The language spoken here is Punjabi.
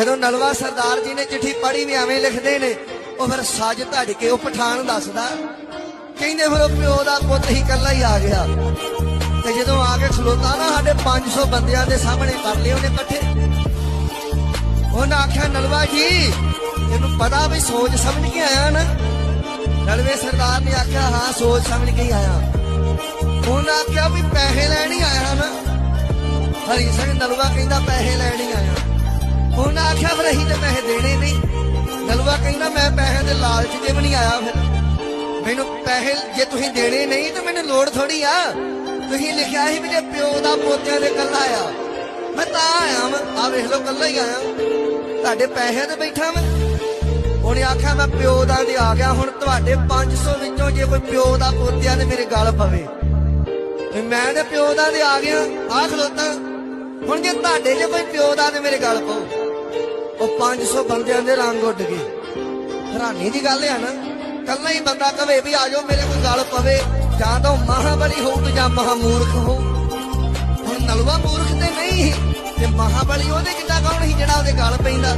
ਜਦੋਂ ਨਲਵਾ ਸਰਦਾਰ ਜੀ ਨੇ ਚਿੱਠੀ ਪੜ੍ਹੀ ਵੀ ਐਵੇਂ ਲਿਖਦੇ ਨੇ, ਉਹ ਫਿਰ ਸੱਜ ਧੜ ਕੇ ਉਹ ਪਠਾਨ ਦੱਸਦਾ। ਕਹਿੰਦੇ ਫਿਰ ਉਹ ਪਿਓ ਦਾ ਪੁੱਤ ਹੀ ਇਕੱਲਾ ਹੀ ਆ ਗਿਆ। ਤੇ ਜਦੋਂ ਆ ਕੇ ਖਲੋਤਾ ਨਾ ਸਾਡੇ 500 ਬੰਦਿਆਂ ਦੇ ਸਾਹਮਣੇ ਕਰ ਲਏ ਉਹਨੇ ਇਕੱਠੇ। ਉਹਨਾਂ ਆਖਿਆ, ਨਲਵਾ ਜੀ, ਤੈਨੂੰ ਪਤਾ ਵੀ ਸੋਚ ਸਮਝ ਕੇ ਆਇਆ ਨਾ? ਨਲਵੇ ਸਰਦਾਰ ਨੇ ਆਖਿਆ, ਹਾਂ, ਸੋਚ ਸਮਝ ਕੇ ਹੀ ਆਇਆ। ਉਹਨਾਂ ਆਖਿਆ ਵੀ ਪੈਸੇ ਲੈਣ ਹੀ ਆਇਆ ਨਾ। ਹਰੀ ਸਿੰਘ ਨਲਵਾ ਕਹਿੰਦਾ, ਪੈਸੇ ਲੈਣ ਹੀ ਆਇਆ ਆਖਿਆ ਫਿਰ ਅਸੀਂ ਤੇ ਪੈਸੇ ਦੇਣੇ ਨਹੀਂ। ਨਲਵਾ ਕਹਿੰਦਾ, ਮੈਂ ਪੈਸੇ ਦੇ ਲਾਲਚ ਤੇ ਵੀ ਨਹੀਂ ਆਇਆ ਫਿਰ। ਮੈਨੂੰ ਪੈਸੇ ਜੇ ਤੁਸੀਂ ਦੇਣੇ ਨਹੀਂ ਤੇ ਮੈਨੂੰ ਲੋੜ ਥੋੜੀ ਆ। ਤੁਸੀਂ ਲਿਖਿਆ ਸੀ ਵੀ ਪਿਓ ਦਾ ਪੋਤਿਆਂ ਦੇ ਕੱਲਾ ਆ, ਮੈਂ ਤਾਂ ਆਇਆ ਮੈਂ ਆ ਵੇਖ ਲਓ ਕੱਲਾ ਹੀ ਆਇਆ ਤੁਹਾਡੇ ਪੈਸਿਆਂ ਤੇ ਬੈਠਾ ਮੈਂ ਉਹਨੇ ਆਖਿਆ ਮੈਂ ਪਿਓ ਦਾ ਤੇ ਆ ਗਿਆ, ਹੁਣ ਤੁਹਾਡੇ 500 ਵਿੱਚੋਂ ਜੇ ਕੋਈ ਪਿਓ ਦਾ ਪੋਤਿਆਂ ਤੇ ਮੇਰੇ ਗਲ ਪਵੇ। ਵੀ ਮੈਂ ਤੇ ਪਿਓ ਦਾ ਤੇ ਆ ਗਿਆ ਆ ਖਲੋਤਾ। ਹੁਣ ਜੇ ਤੁਹਾਡੇ ਜੇ ਕੋਈ ਪਿਓ ਦਾ ਤੇ ਮੇਰੇ ਗਲ ਪਾਓ ਉਹ 500 ਬੰਦਿਆਂ ਦੇ ਰੰਗ ਉੱਡ ਗਏ। ਹੈਰਾਨੀ ਦੀ ਗੱਲ ਆ ਨਾ ਕੱਲਾ ਹੀ ਬੰਦਾ ਕਵੇ ਵੀ ਆਜੋ ਮੇਰੇ ਕੋਲ ਗੱਲ ਪਵੇ ਜਾਂ ਤਾਂ ਉਹ ਮਹਾਬਲੀ ਹੋਊ ਤੇ ਜਾਂ ਮਹਾਮੂਰਖ ਹੋਊ। ਹੁਣ ਨਲਵਾ ਮੂਰਖ ਤੇ ਨਹੀਂ ਸੀ, ਤੇ ਮਹਾਬਲੀ ਉਹਦੇ ਕਿੱਦਾਂ ਕੌਣ ਸੀ ਜਿਹੜਾ ਉਹਦੇ ਗੱਲ ਪੈਂਦਾ?